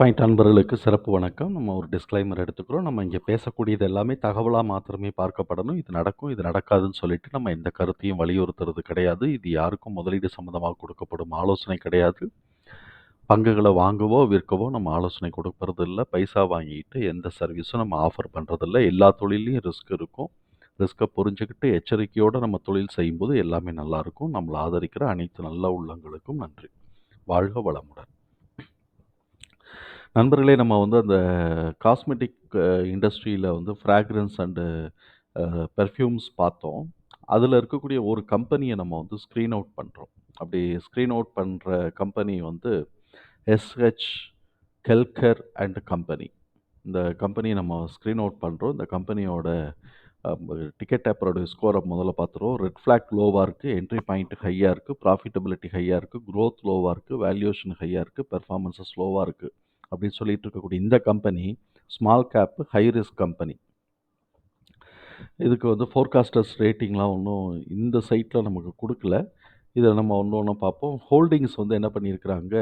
Point அன்பர்களுக்கு சிறப்பு வணக்கம். நம்ம ஒரு டிஸ்க்ளைமர் எடுத்துக்கிறோம். நம்ம இங்கே பேசக்கூடியது எல்லாமே தகவலாக மாத்திரமே பார்க்கப்படணும். இது நடக்கும், இது நடக்காதுன்னு சொல்லிட்டு நம்ம எந்த கருத்தையும் வலியுறுத்துறது கிடையாது. இது யாருக்கும் முதலீடு சம்மந்தமாக கொடுக்கப்படும் ஆலோசனை கிடையாது. பங்குகளை வாங்கவோ, விற்கவோ நம்ம ஆலோசனை கொடுக்கறது பைசா வாங்கிட்டு எந்த சர்வீஸும் நம்ம ஆஃபர் பண்ணுறதில்ல எல்லா தொழிலையும் ரிஸ்க் இருக்கும். ரிஸ்க்கை புரிஞ்சுக்கிட்டு எச்சரிக்கையோடு நம்ம தொழில் செய்யும்போது எல்லாமே நல்லாயிருக்கும் நம்மளை ஆதரிக்கிற அனைத்து நல்ல உள்ளங்களுக்கும் நன்றி. வாழ்க வளமுடன். நண்பர்களே நம்ம வந்து அந்த காஸ்மெட்டிக் இண்டஸ்ட்ரியில் வந்து ஃப்ராக்ரன்ஸ் அண்டு பெர்ஃப்யூம்ஸ் பார்த்தோம். அதில் இருக்கக்கூடிய ஒரு கம்பெனியை நம்ம வந்து ஸ்க்ரீன் அவுட் பண்ணுறோம் அப்படி ஸ்க்ரீன் அவுட் பண்ணுற கம்பெனி வந்து எஸ்.ஹெச். Kelkar and company. இந்த கம்பெனியை நம்ம ஸ்க்ரீன் அவுட் பண்ணுறோம் இந்த கம்பெனியோட டிக்கெட் ஆப்பரோட ஸ்கோரை முதல்ல பார்த்துருவோம். ரெட் ஃப்ளாக் லோவாக இருக்குது என்ட்ரி பாயிண்ட் ஹையாக இருக்குது ப்ராஃபிட்டபிலிட்டி ஹையாக இருக்குது குரோத் லோவாக இருக்குது வேல்யூஷன் ஹையாக இருக்குது பெர்ஃபார்மன்ஸஸ் ஸ்லோவாக இருக்குது அப்படின்னு சொல்லிட்டு இருக்கக்கூடிய இந்த company small cap high risk company. இதுக்கு வந்து ஃபோர்காஸ்டர்ஸ் ரேட்டிங்லாம் ஒன்றும் இந்த சைட்டில் நமக்கு கொடுக்கல இதை நம்ம ஒன்று ஒன்றும் பார்ப்போம். ஹோல்டிங்ஸ் வந்து என்ன பண்ணியிருக்கிறாங்க,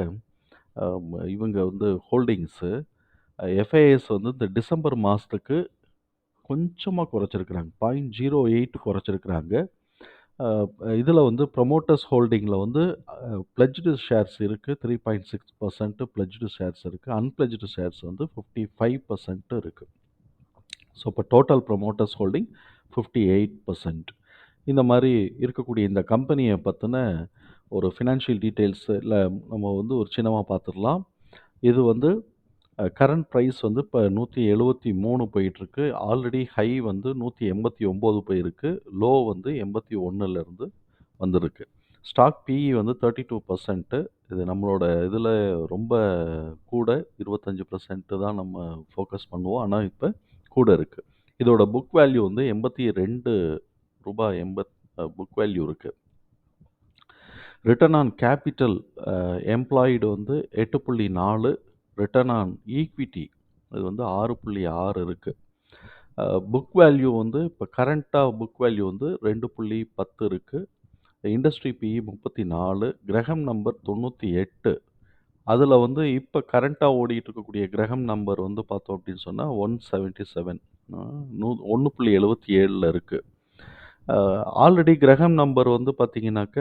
இவங்க வந்து ஹோல்டிங்ஸு எஃப்ஐஎஸ் வந்து இந்த டிசம்பர் மாதத்துக்கு கொஞ்சமாக குறைச்சிருக்கிறாங்க. 0.08 குறைச்சிருக்கிறாங்க. இதில் வந்து ப்ரொமோட்டர்ஸ் ஹோல்டிங்கில் வந்து அ பிளெட்ஜ்டு ஷேர்ஸ் இருக்கு. 3.6% பிளெட்ஜ்டு ஷேர்ஸ் இருக்குது அன்பிளஜ்டு ஷேர்ஸ் வந்து ஃபிஃப்டி ஃபைவ் பர்சன்ட்டு இருக்குது ஸோ இப்போ டோட்டல் ப்ரொமோட்டர்ஸ் ஹோல்டிங் 58%. இந்த மாதிரி இருக்கக்கூடிய இந்த கம்பெனியை பற்றின ஒரு ஃபினான்ஷியல் டீட்டெயில்ஸ்ல நம்ம வந்து ஒரு சின்னமாக பார்த்துடலாம் இது வந்து கரண்ட் ப்ரைஸ் வந்து இப்போ நூற்றி எழுபத்தி மூணு போயிட்டுருக்கு. ஆல்ரெடி ஹை வந்து நூற்றி எண்பத்தி ஒம்பது போயிருக்கு. லோ வந்து எண்பத்தி ஒன்றுலேருந்து வந்திருக்கு. ஸ்டாக் பிஇ வந்து தேர்ட்டி டூ பர்சன்ட்டு இது நம்மளோட இதில் ரொம்ப கூட இருபத்தஞ்சி பர்சன்ட்டு தான் நம்ம ஃபோக்கஸ் பண்ணுவோம். ஆனால் இப்போ கூட இருக்குது இதோட புக் வேல்யூ வந்து எண்பத்தி ரெண்டு ரூபாய் எண்பத் புக் வேல்யூ இருக்குது ரிட்டர்ன் ஆன் கேபிட்டல் எம்ப்ளாய்டு வந்து எட்டு புள்ளி நாலு ரிட்டர்ன் ஆன் ஈக்விட்டி இது வந்து ஆறு புள்ளி ஆறு இருக்குது புக் வேல்யூ வந்து இப்போ கரண்ட்டாக புக் வேல்யூ வந்து 2.10 இருக்கு. இண்டஸ்ட்ரி பிஇ 34 கிரஹம் நம்பர் தொண்ணூற்றி எட்டு அதில் வந்து இப்போ கரண்ட்டாக ஓடிட்டு இருக்கக்கூடிய கிரகம் நம்பர் வந்து பார்த்தோம் அப்படின்னு சொன்னால் ஒன் செவன்ட்டி செவன் நூ ஒன்று புள்ளி எழுபத்தி ஏழில் இருக்குது ஆல்ரெடி கிரகம் நம்பர் வந்து பார்த்தீங்கன்னாக்க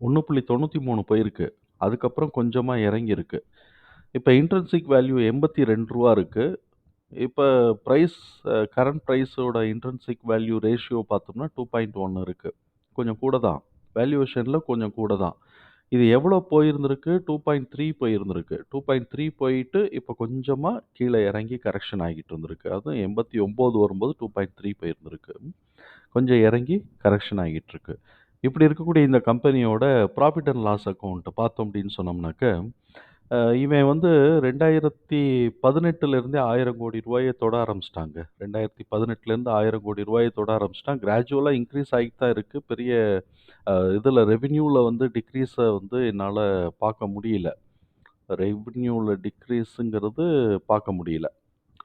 1.93 போயிருக்கு. அதுக்கப்புறம் கொஞ்சமாக இறங்கியிருக்கு. இப்போ இன்ட்ரென்சிக் வேல்யூ எண்பத்தி ரெண்டு ரூபா இருக்குது இப்போ ப்ரைஸ் கரண்ட் ப்ரைஸோட இன்ட்ரென்சிக் வேல்யூ ரேஷியோ பார்த்தோம்னா டூ பாயிண்ட் ஒன்று இருக்குது கொஞ்சம் கூட தான். வேல்யூவேஷனில் கொஞ்சம் கூட தான். இது எவ்வளோ போயிருந்திருக்கு? 2.3 போயிருந்திருக்கு. 2.3 போயிட்டு இப்போ கொஞ்சமாக கீழே இறங்கி கரெக்ஷன் ஆகிட்டு இருந்திருக்கு. அதுவும் 89 வரும்போது 2.3 போயிருந்திருக்கு. கொஞ்சம் இறங்கி கரெக்ஷன் ஆகிட்டு இருக்கு. இப்படி இருக்கக்கூடிய இந்த கம்பெனியோட ப்ராஃபிட் அண்ட் லாஸ் அக்கௌண்ட்டை பார்த்தோம் அப்படின்னு சொன்னோம்னாக்க, அ இவன் வந்து 2018ல இருந்தே ரூ. 1000,00,00,000 தொட ஆரம்பிச்சுட்டாங்க. 2018ல இருந்து ரூ. 1000,00,00,000 தொட ஆரம்பிச்சுட்டான். கிராஜுவலா இன்க்ரீஸ் ஆகிட்டு தான் இருக்கு. பெரிய அ இதுல ரெவென்யூல வந்து டிக்ரீஸ வந்து என்னால பார்க்க முடியல. ரெவென்யூல டிக்ரீஸுங்கிறது பார்க்க முடியல.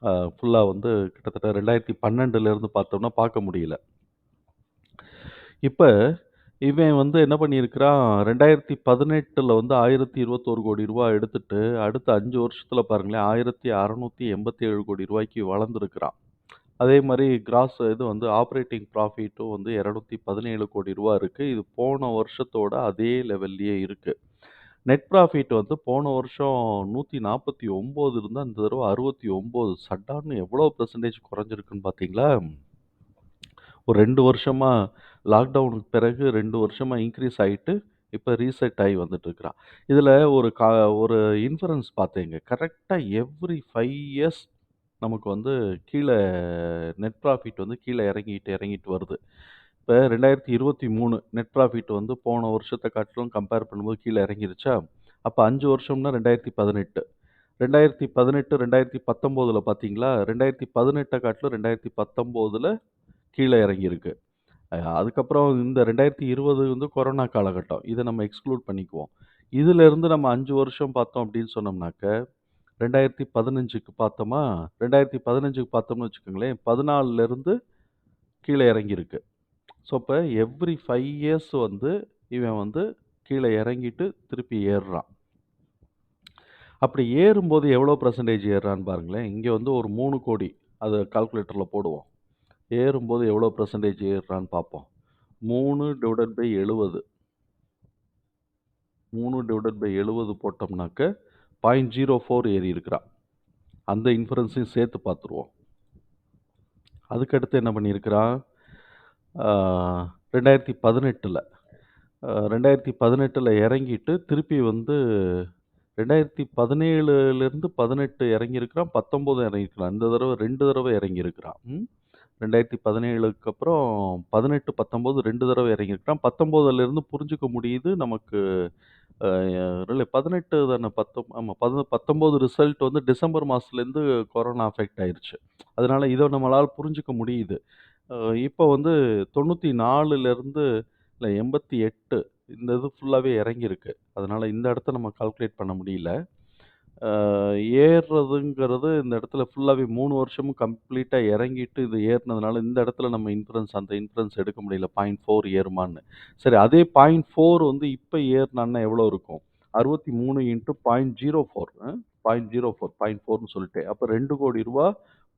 அ ஃபுல்லா வந்து கிட்டத்தட்ட ரெண்டாயிரத்தி பன்னெண்டுலேருந்து பார்த்தோம்னா பார்க்க முடியல. இப்ப இவன் வந்து என்ன பண்ணியிருக்கிறான் ரெண்டாயிரத்தி பதினெட்டில் வந்து ஆயிரத்தி இருபத்தோரு கோடி ரூபா எடுத்துட்டு அடுத்த அஞ்சு வருஷத்தில் பாருங்களேன் ஆயிரத்தி அறநூற்றி எண்பத்தி ஏழு கோடி ரூபாய்க்கு வளர்ந்துருக்கிறான். அதே மாதிரி கிராஸ் இது வந்து ஆப்ரேட்டிங் ப்ராஃபிட்டும் வந்து இரநூத்தி பதினேழு கோடி ரூபா இருக்குது இது போன வருஷத்தோட அதே லெவல்லையே இருக்குது நெட் ப்ராஃபிட் வந்து போன வருஷம் நூற்றி நாற்பத்தி ஒம்பது இருந்தால் இந்த தடவை அறுபத்தி ஒம்பது. சட்டான்னு எவ்வளோ பெர்சன்டேஜ் குறைஞ்சிருக்குன்னு பார்த்தீங்களா ஒரு ரெண்டு வருஷமாக லாக்டவுனுக்கு பிறகு ரெண்டு வருஷமாக இன்க்ரீஸ் ஆகிட்டு இப்போ ரீசெட் ஆகி வந்துட்டுருக்கிறான். இதில் ஒரு கா ஒரு இன்ஃபரன்ஸ் பார்த்தீங்க. கரெக்டாக எவ்ரி ஃபைவ் இயர்ஸ் நமக்கு வந்து கீழே நெட் ப்ராஃபிட் வந்து கீழே இறங்கிட்டு இறங்கிட்டு வருது. இப்போ ரெண்டாயிரத்தி இருபத்தி மூணு நெட் ப்ராஃபிட் வந்து போன வருஷத்தை காட்டிலும் கம்பேர் பண்ணும்போது கீழே இறங்கிருச்சா? அப்போ அஞ்சு வருஷம்னா ரெண்டாயிரத்தி பதினெட்டு. ரெண்டாயிரத்தி பதினெட்டு ரெண்டாயிரத்தி பத்தொம்போதில் பார்த்தீங்களா? ரெண்டாயிரத்தி பதினெட்டை காட்டிலும் ரெண்டாயிரத்தி பத்தொம்போதில் கீழே இறங்கியிருக்கு. அதுக்கப்புறம் இந்த 2020 வந்து கொரோனா காலகட்டம். இதை நம்ம எக்ஸ்க்ளூட் பண்ணிக்குவோம். இதிலிருந்து நம்ம அஞ்சு வருஷம் பார்த்தோம் அப்படின்னு சொன்னோம்னாக்க, 2015க்கு பார்த்தோமா? 2015க்கு பார்த்தோம்னு வச்சுக்கோங்களேன், பதினாலிருந்து கீழே இறங்கியிருக்கு. ஸோ, இப்போ எவ்ரி ஃபைவ் இயர்ஸ் வந்து இவன் வந்து கீழே இறங்கிட்டு திருப்பி ஏறுறான். அப்படி ஏறும்போது எவ்வளோ பர்சன்டேஜ் ஏறுறான்னு பாருங்களேன். இங்கே வந்து ஒரு மூணு கோடி அது கால்குலேட்டரில் போடுவோம். ஏறும்போது எவ்வளோ பர்சன்டேஜ் ஏறுறான்னு பார்ப்போம். மூணு டிவைடட் பை எழுபது மூணு டிவைடட் பை எழுபது போட்டோம்னாக்க பாயிண்ட் ஜீரோ ஃபோர் ஏறி இருக்கிறா. அந்த இன்ஃபரன்ஸையும் சேர்த்து பார்த்துருவோம். அதுக்கடுத்து என்ன பண்ணியிருக்கிறா? ரெண்டாயிரத்தி பதினெட்டில். ரெண்டாயிரத்தி பதினெட்டில் இறங்கிட்டு திருப்பி வந்து ரெண்டாயிரத்தி பதினேழுலேருந்து பதினெட்டு இறங்கியிருக்கிறான் பத்தொம்போது இறங்கியிருக்கிறான். இந்த தடவை ரெண்டு தடவை இறங்கியிருக்கிறான். ரெண்டாயிரத்தி பதினேழுக்கு அப்புறம் பதினெட்டு பத்தொம்போது ரெண்டு தடவை இறங்கியிருக்கிறான். 19லேருந்து புரிஞ்சுக்க முடியுது நமக்கு இல்லை பதினெட்டு தானே பத்தொ ஆமாம் பத 19 ரிசல்ட் வந்து டிசம்பர் மாசத்துலேருந்து கொரோனா அஃபெக்ட் ஆயிடுச்சு அதனால் இதை நம்மளால் புரிஞ்சுக்க முடியுது. இப்போ வந்து தொண்ணூற்றி நாலுலேருந்து இல்லை எண்பத்தி எட்டு இந்த இது ஃபுல்லாகவே இறங்கியிருக்கு. அதனால் இந்த இடத்த நம்ம கால்குலேட் பண்ண முடியல. ஏறுறதுங்கிறது இந்த இடத்துல ஃபுல்லாவே 3 வருஷமும் கம்ப்ளீட்டா இறங்கிட்டு இது ஏறுனதுனால இந்த இடத்துல நம்ம இன்ஃபரன்ஸ் அந்த இன்ஃபரன்ஸ் எடுக்க முடியல. 0.4 ஏறுமான்னு. சரி அதே 0.4 வந்து இப்ப ஏறுனான்னா எவ்வளோ இருக்கும்? 63 ஜீரோ 0.04 அ 0.04 0.4ன்னு சொல்லிட்டேன். அப்ப ரூ. 2,00,00,000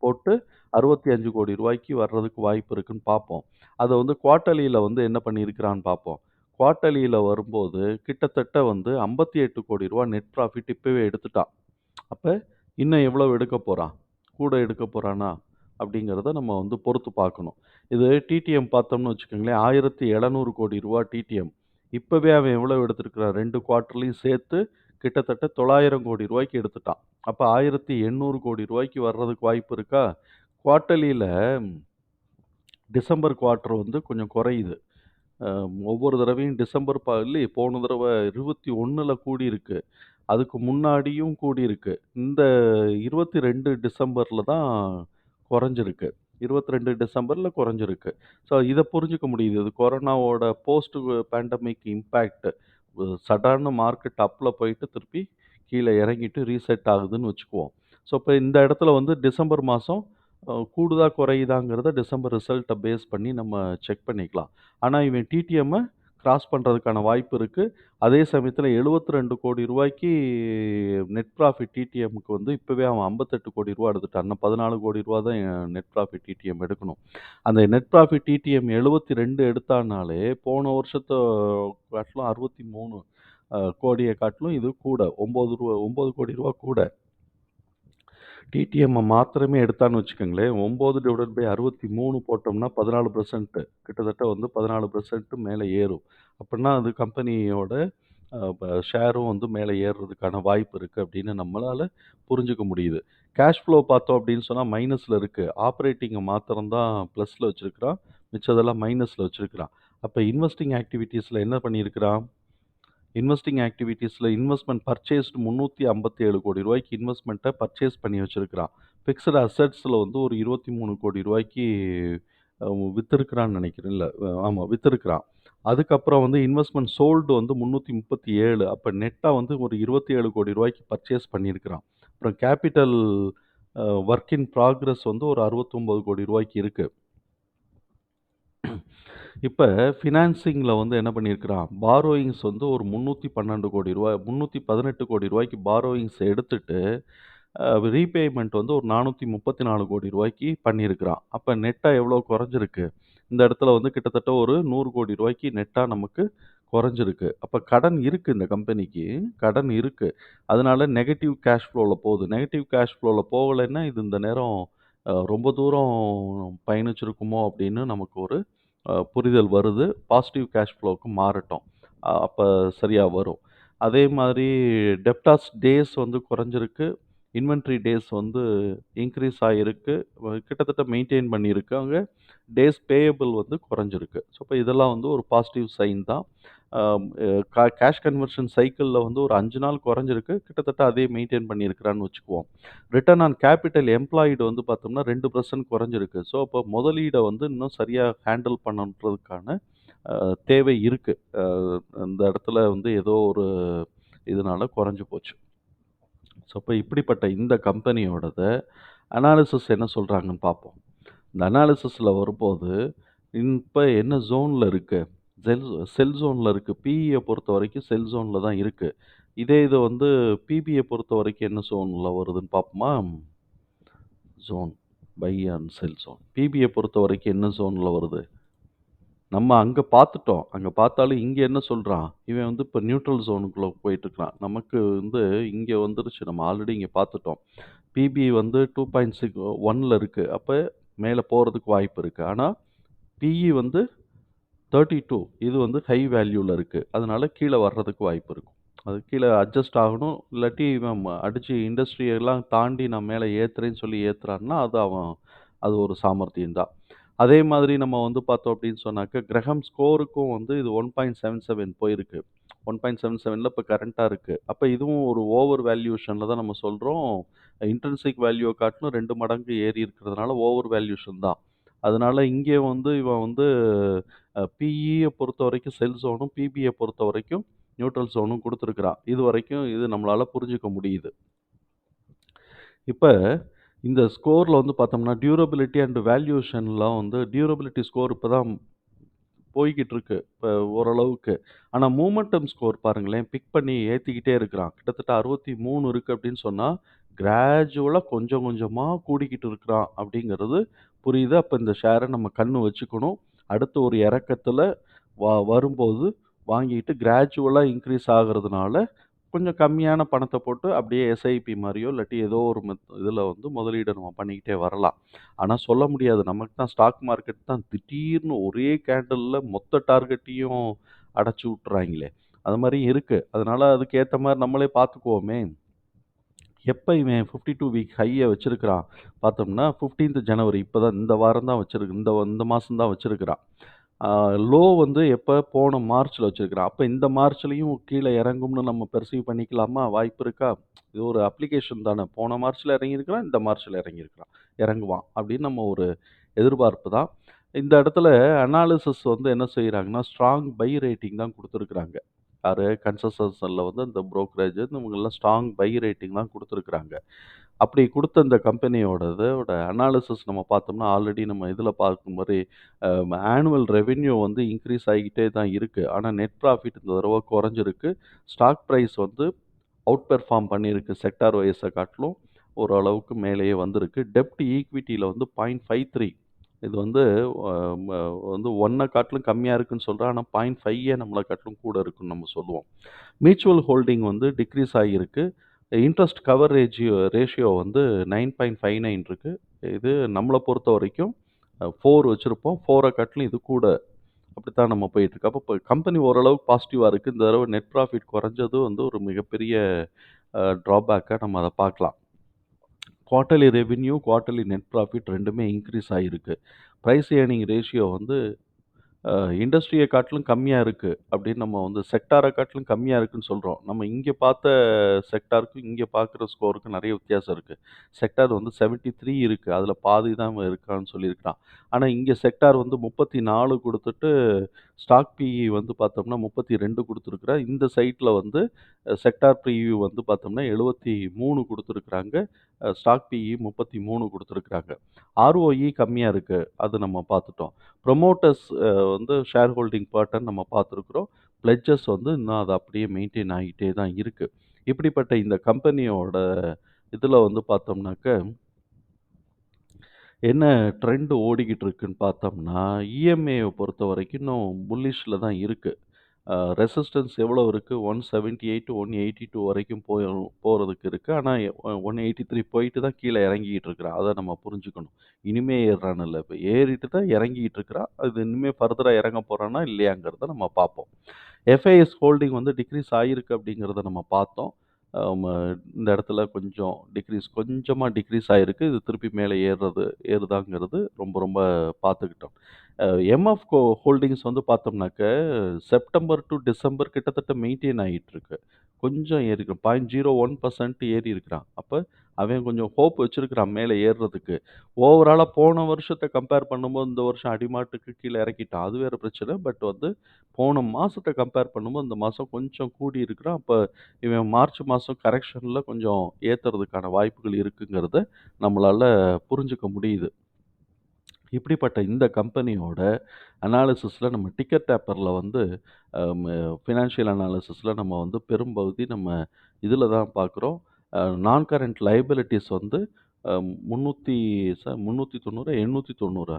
போட்டு ரூ. 65,00,00,000க்கு வர்றதுக்கு வாய்ப்பு இருக்குன்னு பார்ப்போம். அத வந்து குவார்ட்டர்லில வந்து என்ன பண்ணியிருக்கிறான்னு பார்ப்போம். குவார்ட்டர்லில வரும்போது கிட்டத்தட்ட வந்து 58 கோடி ரூபா நெட் ப்ராஃபிட் இப்பவே எடுத்துட்டான். அப்ப இன்னும் எவ்வளவு எடுக்கப் போறான்? கூட எடுக்கப் போறானா? அப்படிங்கிறத நம்ம வந்து பொறுத்து பார்க்கணும். இது டிடிஎம் பார்த்தோம்னு வச்சுக்கோங்களேன், 1700 கோடி ரூபா டிடிஎம். இப்பவே அவன் எவ்வளவு எடுத்திருக்கிறான்? 2 குவார்ட்டர்லயும் சேர்த்து கிட்டத்தட்ட ரூ. 900,00,00,000 எடுத்துட்டான். அப்ப ரூ. 1,800,00,00,000 வர்றதுக்கு வாய்ப்பு இருக்கா? குவார்ட்டர்லில டிசம்பர் குவார்ட்டர் வந்து கொஞ்சம் குறையுது. ஒவ்வொரு தடவையும் டிசம்பர் ப இல்லையே போன தடவ 21ல கூடியிருக்கு. அதுக்கு முன்னாடியும் கூடியிருக்கு. இந்த இருபத்தி ரெண்டு டிசம்பரில் தான் குறைஞ்சிருக்கு. 22 டிசம்பர்ல குறைஞ்சிருக்கு. ஸோ இதை புரிஞ்சுக்க முடியுது. இது கொரோனாவோட போஸ்ட் பேண்டமிக் இம்பேக்ட். சடார்ன்னு மார்க்கெட் அப்பில் போயிட்டு திருப்பி கீழே இறங்கிட்டு ரீசெட் ஆகுதுன்னு வச்சுக்குவோம். ஸோ இப்போ இந்த இடத்துல வந்து டிசம்பர் மாதம் அ கூடுதா குறையுதாங்கிறத டிசம்பர் ரிசல்ட்ட பேஸ் பண்ணி நம்ம செக் பண்ணிக்கலாம். ஆனா இவன் டிடிஎம்ம கிராஸ் பண்றதுக்கான வாய்ப்பு இருக்கு. அதே சமயத்துல ரூ. 72,00,00,000க்கு நெட் ப்ராஃபிட் டிடிஎம்க்கு வந்து இப்பவே அவன் ரூ. 58,00,00,000 எடுத்துட்டான். இன்னும் ரூ. 14,00,00,000 தான் நெட் ப்ராஃபிட் டிடிஎம் எடுக்கணும். அந்த நெட் ப்ராஃபிட் டிடிஎம் 72 எடுத்தான்னாலே போன வருஷத்த காட்டிலும் 63 அ கோடிய காட்டிலும் இது கூட. 9 ரூ. 9,00,00,000 கூட. டிடிஎம்மை மாத்திரமே எடுத்தான்னு வச்சுக்கோங்களேன், 9/63 போட்டோம்னா 14% கிட்டத்தட்ட வந்து பதினாலு பர்சன்ட்டு மேலே ஏறும். அப்படின்னா அது கம்பெனியோட ப ஷேரும் வந்து மேலே ஏறுறதுக்கான வாய்ப்பு இருக்குது அப்படின்னு நம்மளால் புரிஞ்சுக்க முடியுது. கேஷ் ஃப்ளோ பார்த்தோம் அப்படின்னு சொன்னால் மைனஸில் இருக்குது ஆப்ரேட்டிங்கை மாத்திரம்தான் ப்ளஸில் வச்சுருக்கிறான் மிச்சதெல்லாம் மைனஸில் வச்சுருக்கிறான் அப்போ இன்வெஸ்டிங் ஆக்டிவிட்டீஸில் என்ன பண்ணியிருக்கிறான்? இன்வெஸ்டிங் ஆக்டிவிட்டீஸில் இன்வெஸ்ட்மெண்ட் பர்ச்சேஸ்டு ரூ. 357,00,00,000 இன்வெஸ்ட்மென்ட்ட பர்ச்சேஸ் பண்ணி வச்சுருக்கிறான் ஃபிக்ஸட் அசட்ஸில் வந்து ஒரு இருபத்தி மூணு கோடி ரூபாய்க்கு விற்றுருக்கிறான்னு நினைக்கிறேன். இல்லை ஆமாம் விற்றுருக்கிறான் அதுக்கப்புறம் வந்து இன்வெஸ்ட்மெண்ட் சோல்டு வந்து முந்நூற்றி முப்பத்தி ஏழு அப்போ நெட்டாக வந்து ஒரு இருபத்தி ஏழு கோடி ரூபாய்க்கு பர்ச்சேஸ் பண்ணியிருக்கிறான். அப்புறம் கேப்பிட்டல் ஒர்க் இன் ப்ராக்ரஸ் வந்து ஒரு அறுபத்தொம்போது கோடி ரூபாய்க்கு இருக்குது இப்போ ஃபினான்சிங்கில் வந்து என்ன பண்ணியிருக்கிறான்? பாரோயிங்ஸ் வந்து ஒரு முந்நூற்றி பன்னெண்டு கோடி ரூபாய் முந்நூற்றி பதினெட்டு கோடி ரூபாய்க்கு பாரோயிங்ஸ் எடுத்துட்டு, ரீபேமெண்ட் வந்து ஒரு நானூற்றி முப்பத்தி நாலு கோடி ரூபாய்க்கு பண்ணியிருக்கிறான். அப்போ நெட்டாக எவ்வளோ குறைஞ்சிருக்கு? இந்த இடத்துல வந்து கிட்டத்தட்ட ஒரு நூறு கோடி ரூபாய்க்கு நெட்டாக நமக்கு குறைஞ்சிருக்கு. அப்போ கடன் இருக்குது இந்த கம்பெனிக்கு. கடன் இருக்குது அதனால நெகட்டிவ் கேஷ் ஃப்ளோவில் போகுது. நெகட்டிவ் கேஷ் ஃப்ளோவில் போகலைன்னா, இது இந்த நேரம் ரொம்ப தூரம் பயணிச்சிருக்குமோ அப்படின்னு நமக்கு ஒரு புரிதல் வருது. பாசிட்டிவ் கேஷ் ஃப்ளோவுக்கு மாறட்டும். அப்போ சரியாக வரும். அதே மாதிரி டெப்டாஸ் டேஸ் வந்து குறைஞ்சிருக்கு. இன்வென்ட்ரி டேஸ் வந்து இன்க்ரீஸ் ஆகிருக்கு கிட்டத்தட்ட மெயின்டெயின் பண்ணியிருக்காங்க. டேஸ் பேயபிள் வந்து குறைஞ்சிருக்கு. ஸோ இப்போ இதெல்லாம் வந்து ஒரு பாசிட்டிவ் சைன் தான். கா கேஷ் கன்வர்ஷன் சைக்கிளில் வந்து ஒரு அஞ்சு நாள் குறைஞ்சிருக்கு. கிட்டத்தட்ட அதே மெயின்டைன் பண்ணியிருக்கிறான்னு வச்சுக்குவோம். ரிட்டர்ன் ஆன் கேபிட்டல் எம்ப்ளாய்டு வந்து பார்த்தோம்னா ரெண்டு பர்சன்ட் குறைஞ்சிருக்கு. ஸோ அப்போ முதலீடை வந்து இன்னும் சரியாக ஹேண்டில் பண்ணணுன்றதுக்கான தேவை இருக்குது இந்த இடத்துல வந்து ஏதோ ஒரு இதனால் குறைஞ்சு போச்சு. ஸோ அப்போ இப்படிப்பட்ட இந்த கம்பெனியோடத அனாலிசிஸ் என்ன சொல்கிறாங்கன்னு பார்ப்போம். இந்த அனாலிசிஸில் வரும்போது, இப்போ என்ன ஜோனில் இருக்குது செல் செல் ஜோனில் இருக்குது பிஇயை பொறுத்த வரைக்கும் செல் ஜோனில் தான் இருக்குது இதே இது வந்து பிபியை பொறுத்த வரைக்கும் என்ன ஜோனில் வருதுன்னு பார்ப்போமா? Zone buy and sell zone. பொறுத்த வரைக்கும் என்ன ஜோனில் வருது? நம்ம அங்கே பார்த்துட்டோம். அங்கே பார்த்தாலும் இங்கே என்ன சொல்கிறான் இவன் வந்து இப்போ நியூட்ரல் ஜோனுக்குள்ளே போயிட்டுருக்கான். நமக்கு வந்து இங்கே வந்துருச்சு. நம்ம ஆல்ரெடி இங்கே பார்த்துட்டோம். பிபி வந்து டூ பாயிண்ட் சிக்ஸ் ஒனில் இருக்குது அப்போ மேலே போகிறதுக்கு வாய்ப்பு இருக்குது ஆனால் பிஇ வந்து 32 இது வந்து ஹை வேல்யூவில் இருக்குது அதனால் கீழே வர்றதுக்கு வாய்ப்பு இருக்கும். அது கீழே அட்ஜஸ்ட் ஆகணும். இல்லாட்டி இவன் அடித்து அடிச்சு தாண்டி நான் மேலே ஏற்றுறேன்னு சொல்லி ஏற்றுறான்னா அது அவன் அது ஒரு சாமர்த்தியம் தான். அதே மாதிரி நம்ம வந்து பார்த்தோம் அப்படின்னு சொன்னாக்க, கிரகம் ஸ்கோருக்கும் வந்து இது 1.77 போயிருக்கு. ஒன் பாயிண்ட் செவன் செவனில் இப்போ கரண்ட்டாக இருக்குது அப்போ இதுவும் ஒரு ஓவர் வேல்யூஷனில் தான் நம்ம சொல்கிறோம் இன்ட்ரின்சிக் வேல்யூவை காட்டிலும் ரெண்டு மடங்கு ஏறி இருக்கிறதுனால ஓவர் வேல்யூஷன் தான். அதனால இங்கே வந்து இவன் வந்து பிஇயை பொறுத்த வரைக்கும் செல் ஜோனும், பொறுத்த வரைக்கும் நியூட்ரல் ஜோனும் இது வரைக்கும் இது நம்மளால் புரிஞ்சுக்க முடியுது. இப்போ இந்த ஸ்கோரில் வந்து பார்த்தோம்னா, டியூரபிலிட்டி அண்ட் வேல்யூஷன்லாம் வந்து டியூரபிலிட்டி ஸ்கோர் இப்போ தான் போய்கிட்டு இருக்கு. இப்போ ஓரளவுக்கு. ஆனால் மூமெண்டம் ஸ்கோர் பாருங்களேன், பிக் பண்ணி ஏற்றிக்கிட்டே இருக்கிறான். கிட்டத்தட்ட அறுபத்தி மூணு இருக்குது அப்படின்னு சொன்னால் கிராஜுவலா கொஞ்சம் கொஞ்சமா கூடிக்கிட்டு இருக்கிறான் அப்படிங்கிறது புரியுது. அப்ப இந்த ஷேர நம்ம கண்ணு வச்சுக்கணும். அடுத்து ஒரு இறக்கத்துல வ வரும்போது வாங்கிட்டு கிராஜுவலா இன்கிரீஸ் ஆகுறதுனால, கொஞ்சம் கம்மியான பணத்த போட்டு அப்படியே எஸ்ஐபி மாரியோ, இல்லாட்டி ஏதோ ஒரு மெத் இதுல வந்து முதலீடு நம்ம பண்ணிக்கிட்டே வரலாம். ஆனா சொல்ல முடியாது. நமக்கு தான் ஸ்டாக் மார்க்கெட் தான் திடீர்னு ஒரே கேண்டில்ல மொத்த டார்கெட்டையும் அடைச்சு விட்டுறாய்ங்களே! அது மாரியும் இருக்கு. அதனால அதுக்கு ஏத்த மாரி நம்மளே பார்த்துக்குவோமே! எப்போ இவன் 52 வீக் ஹையை வச்சுருக்கிறான் பார்த்தோம்னா, 15த் ஜனவரி இப்போ தான் இந்த வாரம் தான் வச்சுருக்கு இந்த இந்த மாதம் தான் வச்சுருக்கிறான் லோ வந்து எப்போ போன மார்ச்சில் வச்சுருக்கிறான் அப்போ இந்த மார்ச்லேயும் கீழே இறங்கும்னு நம்ம பெர்சீவ் பண்ணிக்கலாமா? வாய்ப்பு இருக்கா? இது ஒரு அப்ளிகேஷன் தானே. போன மார்ச்சில் இறங்கியிருக்கிறான், இந்த மார்ச்சில் இறங்கியிருக்கிறான். இறங்குவான் அப்படின்னு நம்ம ஒரு எதிர்பார்ப்பு தான். இந்த இடத்துல அனாலிசிஸ் வந்து என்ன செய்கிறாங்கன்னா ஸ்ட்ராங் பை ரேட்டிங் தான் கொடுத்துருக்குறாங்க யாரு? கன்செசஸ்ல வந்து இந்த ப்ரோக்கரேஜ் இவங்கெல்லாம் ஸ்ட்ராங் பை ரேட்டிங் தான் அப்படி கொடுத்த இந்த கம்பெனியோடதோட அனாலிசிஸ் நம்ம பார்த்தோம்னா, ஆல்ரெடி நம்ம இதில் பார்க்கும் மாதிரி ஆனுவல் ரெவென்யூ வந்து இன்க்ரீஸ் ஆகிக்கிட்டே தான் இருக்குது ஆனால் நெட் ப்ராஃபிட் இந்த தடவை குறைஞ்சிருக்கு. ஸ்டாக் ப்ரைஸ் வந்து அவுட் பெர்ஃபார்ம் பண்ணியிருக்கு. செக்டார் வைஸை காட்டிலும் ஓரளவுக்கு மேலேயே வந்திருக்கு. டெப்ட் ஈக்விட்டியில் வந்து 0.53 இது வந்து வந்து ஒன்றை காட்டிலும் கம்மியாக இருக்குன்னு சொல்றான். ஆனா 0.5 நம்மள காட்டிலும் கூட இருக்குன்னு நம்ம சொல்லுவோம். மியூச்சுவல் ஹோல்டிங் வந்து டிக்ரீஸ் ஆகியிருக்கு. இன்ட்ரெஸ்ட் கவர் ரேஜியோ ரேஷியோ வந்து நைன் பாயிண்ட் ஃபைவ் நைன் இருக்குது இது நம்மளை பொறுத்த வரைக்கும் ஃபோர் வச்சுருப்போம் ஃபோரை காட்டிலும் இது கூட. அப்படித்தான் நம்ம போயிட்டுருக்கு. இப்போ கம்பெனி ஓரளவுக்கு பாசிட்டிவாக இருக்குது இந்த தடவை நெட் ப்ராஃபிட் குறைஞ்சது வந்து ஒரு மிகப்பெரிய ட்ராபேக்காக நம்ம அதை பார்க்கலாம். Quarterly revenue, quarterly net profit ரெண்டுமே இன்க்ரீஸ் ஆகியிருக்கு. ப்ரைஸ் ஏர்னிங் ரேஷியோ வந்து அ இண்டஸ்ட்ரிய காட்டிலும் கம்மியா இருக்கு. அப்படின்னு நம்ம வந்து செக்டார காட்டிலும் கம்மியா இருக்குன்னு சொல்றோம். நம்ம இங்க பார்த்த செக்டாருக்கும், இங்க பார்க்குற ஸ்கோருக்கும் நெறைய வித்தியாசம் இருக்கு. செக்டார் வந்து 73 இருக்கு. அதுல பாதி தான் இருக்கான்னு சொல்லியிருக்கிறான். ஆனா இங்க செக்டார் வந்து 34 குடுத்துட்டு, ஸ்டாக் பிஇ வந்து பார்த்தோம்னா 32 குடுத்துருக்கிறான். இந்த சைட்ல வந்து செக்டார் பிஇ வந்து பார்த்தோம்னா 73 குடுத்துருக்கிறாங்க. அ ஸ்டாக் பிஇ 33 குடுத்துருக்கிறாங்க. ஆர்ஓஇ கம்மியா இருக்கு. அது நம்ம பார்த்துட்டோம். ப்ரொமோட்டர்ஸ் அ வந்து ஷேர் ஹோல்டிங் பேட்டர்ன் நம்ம பார்த்துருக்குறோம். பிளட்ஜஸ் வந்து இன்னும் அது அப்படியே மெயின்டைன் ஆகிட்டே தான் இருக்குது இப்படிப்பட்ட இந்த கம்பெனியோட இதில் வந்து பார்த்தோம்னாக்க என்ன ட்ரெண்டு ஓடிக்கிட்டு இருக்குன்னு பார்த்தோம்னா, இஎம்ஐயை பொறுத்த வரைக்கும் இன்னும் புல்லிஷில் தான் இருக்குது ரெசிஸ்டன்ஸ் எவ்வளோ இருக்குது one seventy eight one eighty two வரைக்கும் போய் போறதுக்கு இருக்கு. ஆனா 183 போயிட்டு தான் கீழே இறங்கிக்கிட்டு இருக்கிறான். அதை நம்ம புரிஞ்சுக்கணும். இனிமே ஏறுறான்னுல்ல. இப்போ ஏறிட்டு தான் இறங்கிக்கிட்டு இருக்கிறான். அது இனிமேல் ஃபர்தராக இறங்க போகிறானா இல்லையாங்கிறத நம்ம பார்ப்போம். எஃப்ஐஎஸ் ஹோல்டிங் வந்து டிக்ரீஸ் ஆகியிருக்கு அப்படிங்கிறத நம்ம பார்த்தோம். இந்த இடத்துல கொஞ்சம் டிக்ரீஸ் கொஞ்சமாக டிக்ரீஸ் ஆகிருக்கு இது திருப்பி மேலே ஏறுறது ஏறுதாங்கிறது ரொம்ப ரொம்ப பார்த்துக்கிட்டோம். எம்எஃப் கோ ஹோல்டிங்ஸ் வந்து பார்த்தோம்னாக்க, செப்டம்பர் டூ டிசம்பர் கிட்டத்தட்ட மெயின்டெயின் ஆகிட்டுருக்கு. கொஞ்சம் ஏறிக்கு பாயிண்ட் ஜீரோ ஒன் பர்சன்ட் ஏறி இருக்கிறான். அப்போ அவன் கொஞ்சம் ஹோப் வச்சுருக்கிறான் மேலே ஏறுறதுக்கு. ஓவராலாக போன வருஷத்தை கம்பேர் பண்ணும்போது இந்த வருஷம் அடிமாட்டுக்கு கீழே இறக்கிட்டான். அது வேறு பிரச்சனை. பட் வந்து போன மாதத்தை கம்பேர் பண்ணும்போது இந்த மாதம் கொஞ்சம் கூடி இருக்கிறான். அப்போ இவன் மார்ச் மாதம் கரெக்ஷனில் கொஞ்சம் ஏற்றுறதுக்கான வாய்ப்புகள் இருக்குங்கிறத நம்மளால் புரிஞ்சுக்க முடியுது. இப்படிப்பட்ட இந்த கம்பெனியோட அனாலிசிஸில் நம்ம டிக்கெட் டேப்பரில் வந்து ஃபினான்ஷியல் அனாலிசிஸில் நம்ம வந்து பெரும்பகுதி நம்ம இதில் தான் பார்க்குறோம். நான் கரண்ட் லைபிலிட்டிஸ் வந்து முந்நூற்றி ச முந்நூற்றி தொண்ணூறு எண்ணூற்றி தொண்ணூறா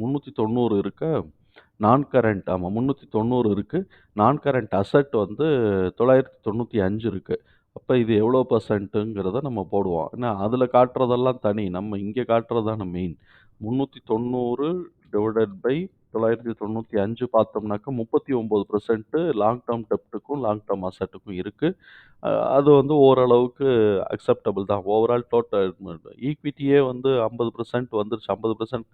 முந்நூற்றி தொண்ணூறு இருக்க நான் கரண்ட் ஆமாம் முந்நூற்றி தொண்ணூறு இருக்குது நான் கரண்ட் அசட் வந்து தொள்ளாயிரத்தி தொண்ணூற்றி அஞ்சு இருக்குது அப்போ இது எவ்வளோ பர்சன்ட்டுங்கிறத நம்ம போடுவோம். ஏன்னா அதில் காட்டுறதெல்லாம் தனி. நம்ம இங்கே காட்டுறது மெயின் முந்நூற்றி தொண்ணூறு டிவைடட் பை தொள்ளாயிரத்தி தொண்ணூற்றி அஞ்சு பார்த்தோம்னாக்கா முப்பத்தி ஒம்பது பர்சன்ட்டு லாங் டேர்ம் டெப்ட்டுக்கும் லாங் டேர்ம் அசட்டுக்கும் இருக்குது அது வந்து ஓரளவுக்கு அக்செப்டபிள் தான். ஓவரால் டோட்டல் ஈக்விட்டியே வந்து ஐம்பது பர்சன்ட் வந்துருச்சு. ஐம்பது பர்சன்ட்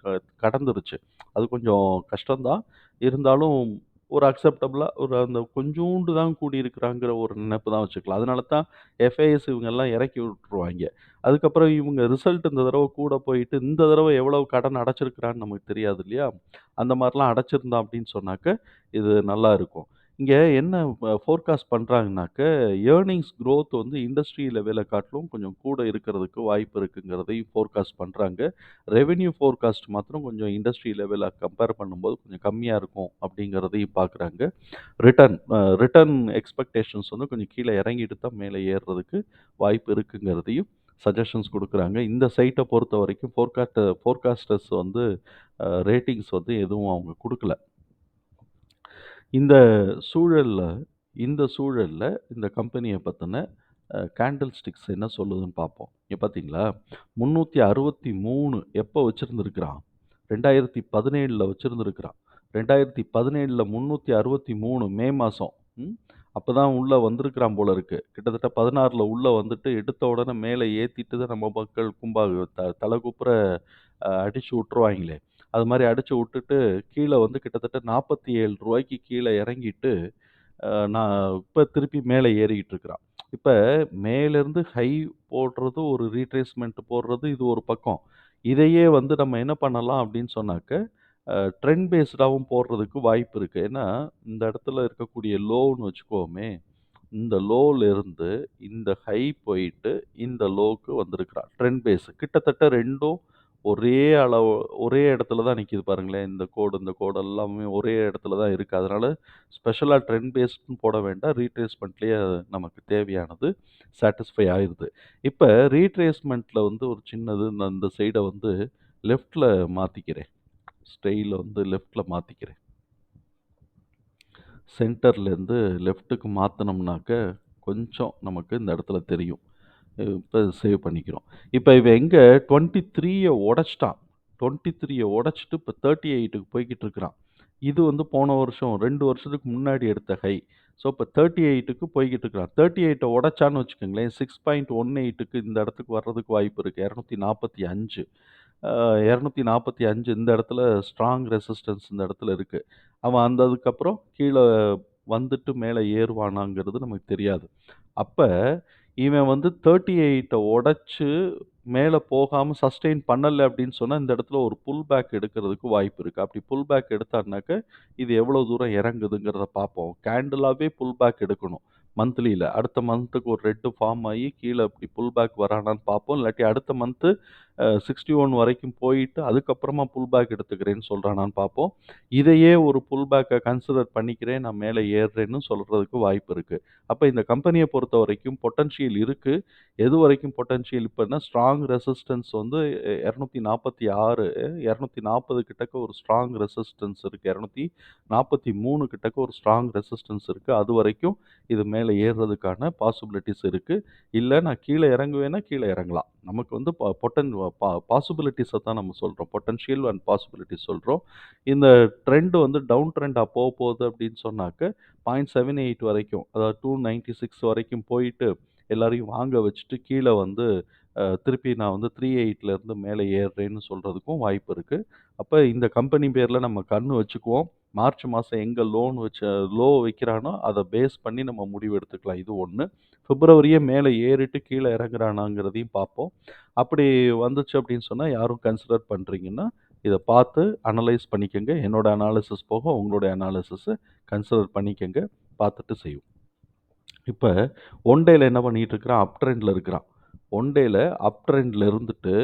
கடந்துருச்சு. அது கொஞ்சம் கஷ்டம்தான். இருந்தாலும் ஒரு அக்செப்டபுளாக ஒரு அந்த கொஞ்சூண்டு தான் கூடியிருக்கிறாங்கிற ஒரு நினைப்பு தான் வச்சுக்கலாம். அதனால தான் எஃப்ஐஎஸ் இவங்கெல்லாம் இறக்கி விட்டுருவாங்க. அதுக்கப்புறம் இவங்க ரிசல்ட் இந்த தடவை கூட போயிட்டு இந்த தடவை எவ்வளவு கடன் அடைச்சிருக்கிறான்னு நமக்கு தெரியாது இல்லையா? அந்த மாதிரிலாம் அடைச்சிருந்தோம் அப்படின்னு சொன்னாக்க இது நல்லா இருக்கும். இங்கே என்ன ஃபோர்காஸ்ட் பண்ணுறாங்கனாக்க ஏர்னிங்ஸ் க்ரோத் வந்து இண்டஸ்ட்ரி லெவலை காட்டிலும் கொஞ்சம் கூட இருக்கிறதுக்கு வாய்ப்பு இருக்குங்கிறதையும் ஃபோர்காஸ்ட் பண்ணுறாங்க ரெவென்யூ ஃபோர்காஸ்ட் மாத்திரம் கொஞ்சம் இண்டஸ்ட்ரி லெவலில் கம்பேர் பண்ணும்போது கொஞ்சம் கம்மியாக இருக்கும் அப்படிங்கிறதையும் பார்க்குறாங்க ரிட்டர்ன் ரிட்டர்ன் எக்ஸ்பெக்டேஷன்ஸ் வந்து கொஞ்சம் கீழே இறங்கிட்டு தான் மேலே ஏறுறதுக்கு வாய்ப்பு இருக்குங்கிறதையும் சஜஷன்ஸ் கொடுக்குறாங்க. இந்த சைட்டை பொறுத்த வரைக்கும் ஃபோர்காஸ்ட் ஃபோர்காஸ்டர்ஸ் வந்து ரேட்டிங்ஸ் வந்து எதுவும் அவங்க கொடுக்கல. இந்த சூழல்ல இந்த சூழல்ல இந்த கம்பெனியை பற்றின கேண்டில் ஸ்டிக்ஸ் என்ன சொல்லுதுன்னு பார்ப்போம் இங்கே பார்த்தீங்களா முந்நூற்றி அறுபத்தி மூணு எப்போ வச்சுருந்துருக்கிறான்? ரெண்டாயிரத்தி பதினேழில் வச்சுருந்துருக்கிறான். ரெண்டாயிரத்தி பதினேழில் முந்நூற்றி அறுபத்தி மூணு மே மாதம் அப்போ தான் உள்ளே வந்திருக்கிறான் போல இருக்குது கிட்டத்தட்ட பதினாறில் உள்ளே வந்துட்டு எடுத்த உடனே மேலே ஏற்றிட்டு தான் நம்ம மக்கள் கும்பாக த தலை குப்புற அடித்து விட்ருவாங்களே அது மாதிரி அடித்து விட்டுட்டு கீழே வந்து கிட்டத்தட்ட நாற்பத்தி ஏழு ரூபாய்க்கு கீழே இறங்கிட்டு நான் இப்போ திருப்பி மேலே ஏறிக்கிட்டு இருக்கிறான். இப்போ மேலேருந்து ஹை போடுறது ஒரு ரீட்ரேஸ்மெண்ட் போடுறது இது ஒரு பக்கம். இதையே வந்து நம்ம என்ன பண்ணலாம் அப்படின்னு சொன்னாக்க ட்ரெண்ட் பேஸ்டாகவும் போடுறதுக்கு வாய்ப்பு இருக்குது ஏன்னா இந்த இடத்துல இருக்கக்கூடிய லோன்னு வச்சுக்கோமே இந்த லோலேருந்து இந்த ஹை போயிட்டு இந்த லோக்கு வந்திருக்கிறான் ட்ரெண்ட் பேஸ். கிட்டத்தட்ட ரெண்டும் ஒரே அளவு ஒரே இடத்துல தான் நிற்கிது பாருங்களேன். இந்த கோடு இந்த கோடு எல்லாமே ஒரே இடத்துல தான் இருக்குது அதனால ஸ்பெஷலாக ட்ரெண்ட் பேஸ்ட்னு போட வேண்டாம். ரீட்ரேஸ்மெண்ட்லேயே நமக்கு தேவையானது சாட்டிஸ்ஃபை ஆயிடுது இப்போ ரீட்ரேஸ்மெண்ட்டில் வந்து ஒரு சின்னது நான் இந்த சைடை வந்து லெஃப்டில் மாற்றிக்கிறேன் ஸ்டைல வந்து லெஃப்டில் மாற்றிக்கிறேன் சென்டர்லேருந்து லெஃப்ட்டுக்கு மாற்றினோம்னாக்க கொஞ்சம் நமக்கு இந்த இடத்துல தெரியும். இப்போ சேவ் பண்ணிக்கிறோம். இப்போ இவன் எங்கே? டுவெண்ட்டி த்ரீயை உடச்சிட்டான். டுவெண்ட்டி த்ரீயை உடச்சிட்டு இப்போ தேர்ட்டி எயிட்டுக்கு போய்கிட்டு இருக்கிறான். இது வந்து போன வருஷம் ரெண்டு வருஷத்துக்கு முன்னாடி எடுத்த ஹை ஸோ இப்போ தேர்ட்டி எயிட்டுக்கு போய்கிட்டு இருக்கிறான். தேர்ட்டி எயிட்டை உடச்சான்னு வச்சுக்கோங்களேன் சிக்ஸ் பாயிண்ட் ஒன் எயிட்டுக்கு இந்த இடத்துக்கு வர்றதுக்கு வாய்ப்பு இருக்குது இரநூத்தி நாற்பத்தி அஞ்சு. இரநூத்தி நாற்பத்தி அஞ்சு இந்த இடத்துல ஸ்ட்ராங் ரெசிஸ்டன்ஸ் இந்த இடத்துல இருக்குது அவன் அந்த அதுக்கப்புறம் கீழே வந்துட்டு மேலே ஏறுவானாங்கிறது நமக்கு தெரியாது. அப்போ இவன் வந்து தேர்ட்டி எயிட்டை உடச்சி மேலே போகாமல் சஸ்டெயின் பண்ணலை அப்படின்னு சொன்னால் இந்த இடத்துல ஒரு புல் பேக் எடுக்கிறதுக்கு வாய்ப்பு இருக்குது அப்படி புல் பேக் எடுத்தாருனாக்க இது எவ்வளோ தூரம் இறங்குதுங்கிறத பார்ப்போம். கேண்டிலாகவே புல் பேக் எடுக்கணும். மந்த்லியில் அடுத்த மந்த்துக்கு ஒரு ரெட்டு ஃபார்ம் ஆகி கீழே இப்படி புல் பேக் வரானான்னு பார்ப்போம். இல்லாட்டி அடுத்த மந்த்து சிக்ஸ்டி ஒன் வரைக்கும் போயிட்டு அதுக்கப்புறமா புல் பேக் எடுத்துக்கிறேன்னு சொல்கிறானான்னு பார்ப்போம். இதையே ஒரு புல் பேக்கை கன்சிடர் பண்ணிக்கிறேன். நான் மேலே ஏறுறேன்னு சொல்கிறதுக்கு வாய்ப்பு இருக்குது அப்போ இந்த கம்பெனியை பொறுத்த வரைக்கும் பொட்டன்ஷியல் இருக்குது எது வரைக்கும் பொட்டன்ஷியல் இப்போனா ஸ்ட்ராங் ரெசிஸ்டன்ஸ் வந்து இரநூத்தி நாற்பத்தி ஆறு இரநூத்தி நாற்பது கிட்டக்க ஒரு ஸ்ட்ராங் ரெசிஸ்டன்ஸ் இருக்குது இரநூத்தி நாற்பத்தி மூணு கிட்டக்க ஒரு ஸ்ட்ராங் ரெசிஸ்டன்ஸ் இருக்குது அது வரைக்கும் இது மேலே ஏறுறதுக்கான பாசிபிலிட்டிஸ் இருக்குது இல்லை நான் கீழே இறங்குவேன்னா கீழே இறங்கலாம். நமக்கு வந்து பொட்டன் பாசிபிலிட்டிஸை தான் நம்ம சொல்கிறோம் பொட்டன்ஷியல் அண்ட் பாசிபிலிட்டிஸ் சொல்கிறோம் இந்த ட்ரெண்டு வந்து டவுன் ட்ரெண்டாக போக போகுது அப்படின்னு சொன்னாக்க பாயிண்ட் செவன் எயிட் வரைக்கும் அதாவது டூ நைன்ட்டி சிக்ஸ் வரைக்கும் போயிட்டு எல்லாரையும் வாங்க வச்சுட்டு கீழே வந்து திருப்பி நான் வந்து த்ரீ எயிட்லேருந்து மேலே ஏறுறேன்னு சொல்கிறதுக்கும் வாய்ப்பு இருக்குது அப்போ இந்த கம்பெனி பேரில் நம்ம கண் வச்சுக்குவோம். மார்ச் மாதம் எங்கே லோன் வச்ச லோ வைக்கிறானோ அதை பேஸ் பண்ணி நம்ம முடிவு எடுத்துக்கலாம். இது ஒன்று பிப்ரவரியே மேலே ஏறிட்டு கீழே இறங்குறானாங்கிறதையும் பார்ப்போம். அப்படி வந்துச்சு அப்படின்னு சொன்னால் யாரும் கன்சிடர் பண்ணுறீங்கன்னா இதை பார்த்து அனலைஸ் பண்ணிக்கோங்க. என்னோட அனாலிசிஸ் போக உங்களுடைய அனாலிசிஸை கன்சிடர் பண்ணிக்கோங்க. பார்த்துட்டு செய்யும் இப்போ ஒன் டேயில் என்ன பண்ணிட்டு இருக்கிறான்? அப் ட்ரெண்டில் இருக்கிறான். ஒன் டேயில் அப் ட்ரெண்டில் இருந்துட்டு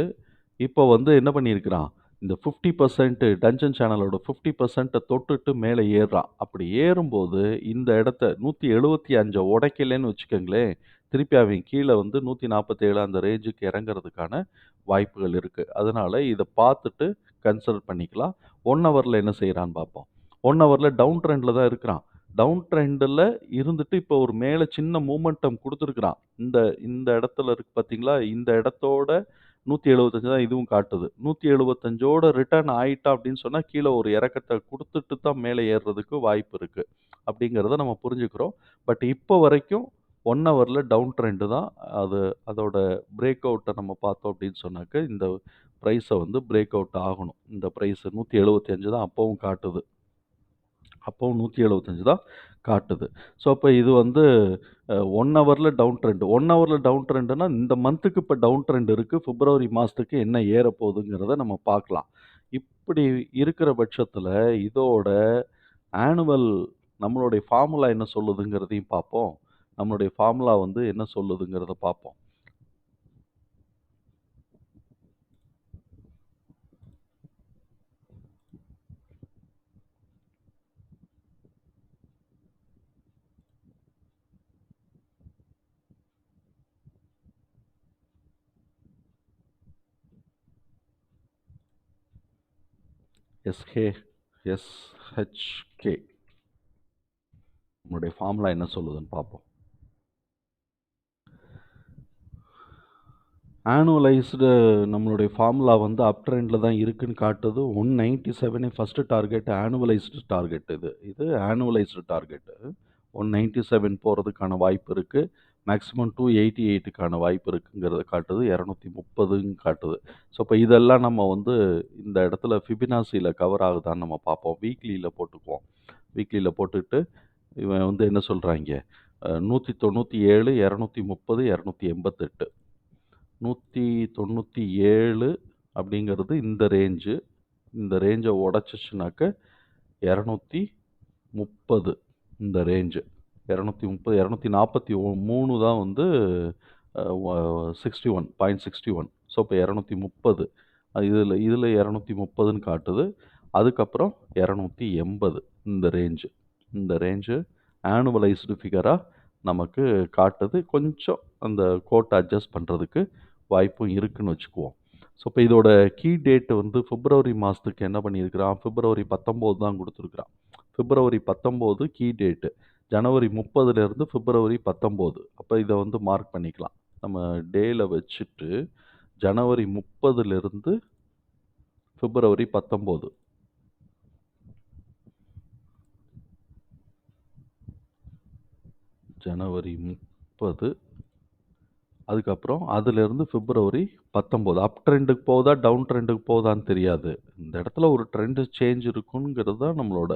இப்போ வந்து என்ன பண்ணியிருக்கிறான்? இந்த 50% டஞ்சன் சேனலோட 50% தொட்டுட்டு மேலே ஏறுறான். அப்படி ஏறும்போது இந்த இடத்த 175 உடைக்கலன்னு வச்சுக்கோங்களேன் திருப்பி அவன் கீழே வந்து 147 அந்த ரேஞ்சுக்கு இறங்குறதுக்கான வாய்ப்புகள் இருக்குது அதனால் இதை பார்த்துட்டு கன்சல்ட் பண்ணிக்கலாம். ஒன் ஹவரில் என்ன செய்கிறான்னு பார்ப்போம். ஒன் ஹவரில் டவுன் ட்ரெண்டில் தான் இருக்கிறான். டவுன் ட்ரெண்டில் இருந்துட்டு இப்போ ஒரு மேலே சின்ன மூமெண்டம் கொடுத்துருக்குறான் இந்த இந்த இடத்துல இருக்கு பார்த்தீங்களா? இந்த இடத்தோட 175 தான் இதுவும் காட்டுது. 175ஓட ரிட்டர்ன் ஆயிட்டா அப்படின்னு சொன்னால் கீழே ஒரு இறக்கத்தை கொடுத்துட்டு தான் மேலே ஏறுறதுக்கு வாய்ப்பு இருக்குது அப்படிங்கிறத நம்ம புரிஞ்சுக்கிறோம். பட் இப்போ வரைக்கும் ஒன் ஹவரில் டவுன் ட்ரெண்டு தான். அது அதோட பிரேக் அவுட்டை நம்ம பார்த்தோம் அப்படின்னு சொன்னாக்க, இந்த ப்ரைஸை வந்து பிரேக் அவுட் ஆகணும். இந்த ப்ரைஸு நூற்றி எழுபத்தஞ்சு தான் அப்போவும் காட்டுது. அப்போவும் நூற்றி எழுபத்தஞ்சு தான் காட்டுது. ஸோ, அப்போ இது வந்து ஒன் ஹவரில் டவுன் ட்ரெண்ட். ஒன் ஹவரில் டவுன் ட்ரெண்டுனால் இந்த மந்த்துக்கு இப்போ டவுன் ட்ரெண்ட் இருக்குது பிப்ரவரி மாதத்துக்கு என்ன ஏறப்போகுதுங்கிறத நம்ம பார்க்கலாம். இப்படி இருக்கிற பட்சத்தில் இதோட ஆனுவல் நம்மளுடைய ஃபார்முலா என்ன சொல்லுதுங்கிறதையும் பார்ப்போம். நம்மளுடைய ஃபார்முலா வந்து என்ன சொல்லுதுங்கிறத பார்ப்போம். எஸ்ஹே எஸ்ஹெச்கே. நம்மளுடைய ஃபார்முலா என்ன சொல்லுதுன்னு பார்ப்போம். ஆனுவலைஸ்டு நம்மளுடைய ஃபார்முலா வந்து அப் ட்ரெண்டில் தான் இருக்குன்னு காட்டுது. 197 ஃபர்ஸ்ட் டார்கெட் ஆனுவலைஸ்டு டார்கெட் இது. இது annualised target one ninety seven போகிறதுக்கான வாய்ப்பு இருக்குது மேக்ஸிமம் டூ எயிட்டி எயிட்டுக்கான வாய்ப்பு இருக்குங்கிறத காட்டுது. இரநூத்தி முப்பதுன்னு காட்டுது. ஸோ இப்போ இதெல்லாம் நம்ம வந்து இந்த இடத்துல ஃபிபினாசியில் கவர் ஆகுதான்னு நம்ம பார்ப்போம். வீக்லியில் போட்டுக்குவோம். வீக்லியில் போட்டுக்கிட்டு இவன் வந்து என்ன சொல்கிறாங்க நூற்றி தொண்ணூற்றி ஏழு இரநூத்தி முப்பது இரநூத்தி எண்பத்தெட்டு. நூற்றி தொண்ணூற்றி ஏழு அப்படிங்கிறது இந்த ரேஞ்சு இந்த ரேஞ்சை உடச்சிச்சுனாக்க இரநூத்தி முப்பது இந்த ரேஞ்சு இரநூத்தி முப்பது இரநூத்தி நாற்பத்தி மூணு தான் வந்து sixty one point sixty one so இப்போ இரநூத்தி முப்பது. இதில் இதில் இரநூத்தி முப்பதுன்னு காட்டுது. அதுக்கப்புறம் இரநூத்தி எண்பது இந்த ரேஞ்சு இந்த ரேஞ்சு ஆனுவலைஸ்டு ஃபிகராக நமக்கு காட்டுது. கொஞ்சம் அந்த கோட்டை அட்ஜஸ்ட் பண்ணுறதுக்கு வாய்ப்பும் இருக்குன்னு வச்சுக்குவோம். ஸோ இப்போ இதோட கீ டேட்டு வந்து பிப்ரவரி மாதத்துக்கு என்ன பண்ணியிருக்கிறான்? பிப்ரவரி பத்தொம்போது தான் கொடுத்துருக்குறான். பிப்ரவரி பத்தொம்போது கீ டேட்டு ஜனவரி 30லேருந்து பிப்ரவரி பத்தொம்போது அப்போ இதை வந்து மார்க் பண்ணிக்கலாம். நம்ம டேயில் வச்சுட்டு, ஜனவரி 30லிருந்து பிப்ரவரி 19. ஜனவரி 30 அதுக்கப்புறம் அதுலேருந்து பிப்ரவரி 19. அப் ட்ரெண்டுக்கு போகுதா, டவுன் ட்ரெண்டுக்கு போகுதான்னு தெரியாது. இந்த இடத்துல ஒரு ட்ரெண்டு சேஞ்ச் இருக்குங்கிறது தான் நம்மளோட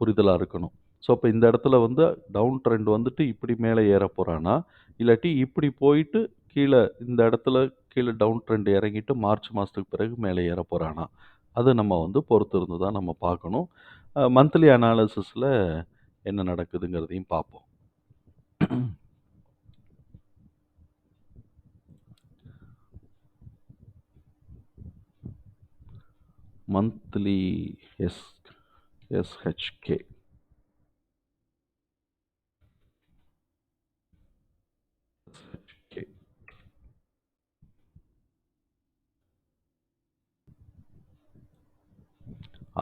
புரிதலாக இருக்கணும். ஸோ, இப்போ இந்த இடத்துல வந்து டவுன் ட்ரெண்ட் வந்துட்டு இப்படி மேலே ஏறப் போகிறானா இல்லாட்டி இப்படி போயிட்டு கீழே இந்த இடத்துல கீழே டவுன் ட்ரெண்ட் இறங்கிட்டு மார்ச் மாதத்துக்கு பிறகு மேலே ஏறப் போகிறானா அது நம்ம வந்து பொறுத்திருந்து தான் நம்ம பார்க்கணும். மந்த்லி அனாலிசிஸில் என்ன நடக்குதுங்கிறதையும் பார்ப்போம். Monthly S S H K.